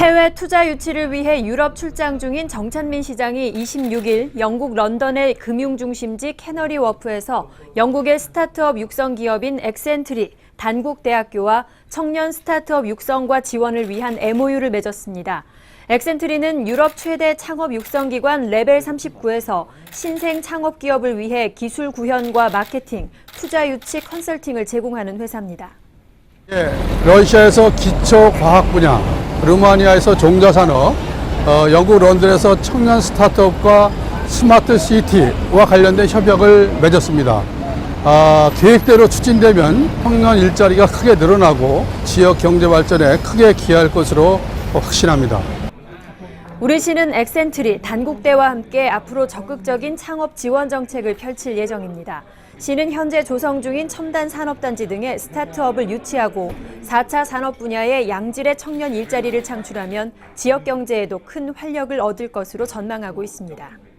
해외 투자 유치를 위해 유럽 출장 중인 정찬민 시장이 26일 영국 런던의 금융 중심지 캐너리 워프에서 영국의 스타트업 육성 기업인 엑센트리, 단국대학교와 청년 스타트업 육성과 지원을 위한 MOU를 맺었습니다. 엑센트리는 유럽 최대 창업 육성 기관 레벨 39에서 신생 창업 기업을 위해 기술 구현과 마케팅, 투자 유치 컨설팅을 제공하는 회사입니다. 예, 러시아에서 기초 과학 분야, 루마니아에서 종자산업, 어, 영국 런던에서 청년 스타트업과 스마트 시티와 관련된 협약을 맺었습니다. 아, 계획대로 추진되면 청년 일자리가 크게 늘어나고 지역 경제 발전에 크게 기여할 것으로 확신합니다. 우리 시는 엑센트리, 단국대와 함께 앞으로 적극적인 창업 지원 정책을 펼칠 예정입니다. 시는 현재 조성 중인 첨단 산업단지 등의 스타트업을 유치하고 4차 산업 분야의 양질의 청년 일자리를 창출하면 지역 경제에도 큰 활력을 얻을 것으로 전망하고 있습니다.